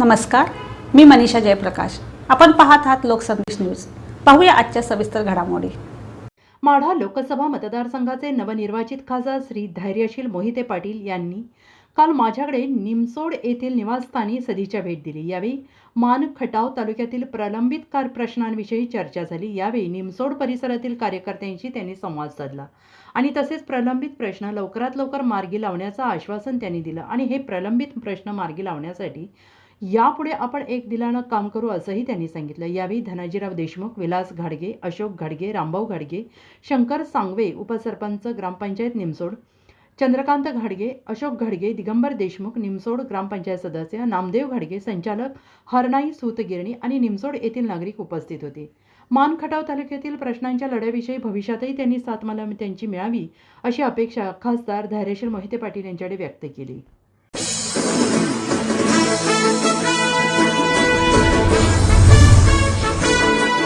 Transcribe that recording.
नमस्कार मी मनीषा जयप्रकाश. आपण पाहत आहात लोकसंदेश न्यूज. पाहूया आजच्या सविस्तर घडामोडी. माढा लोकसभा मतदारसंघाचे नवनिर्वाचित खासदार श्री धैर्यशील मोहिते पाटील यांनी काल माझ्याकडे निमसोड येथील निवासस्थानी सदीच्या भेट दिली. यावेळी मान खटाव तालुक्यातील प्रलंबित कार प्रश्नांविषयी चर्चा झाली. यावेळी निमसोड परिसरातील कार्यकर्त्यांशी त्यांनी संवाद साधला आणि तसेच प्रलंबित प्रश्न लवकरात लवकर मार्गी लावण्याचं आश्वासन त्यांनी दिलं. आणि हे प्रलंबित प्रश्न मार्गी लावण्यासाठी यापुढे आपण एक दिलानं काम करू असंही त्यांनी सांगितलं. यावेळी धनाजीराव देशमुख विलास घाडगे अशोक घाडगे रामभाऊ घाडगे शंकर सांगवे उपसरपंच ग्रामपंचायत निमसोड चंद्रकांत घाडगे अशोक घाडगे दिगंबर देशमुख निमसोड ग्रामपंचायत सदस्य नामदेव घाडगे संचालक हरनाई सूतगिरणी आणि निमसोड येथील नागरिक उपस्थित होते. मान खटाव तालुक्यातील प्रश्नांच्या लढ्याविषयी भविष्यातही त्यांनी सात मला त्यांची मिळावी अशी अपेक्षा खासदार धैर्यशील मोहिते पाटील यांच्याकडे व्यक्त केली. Thank you.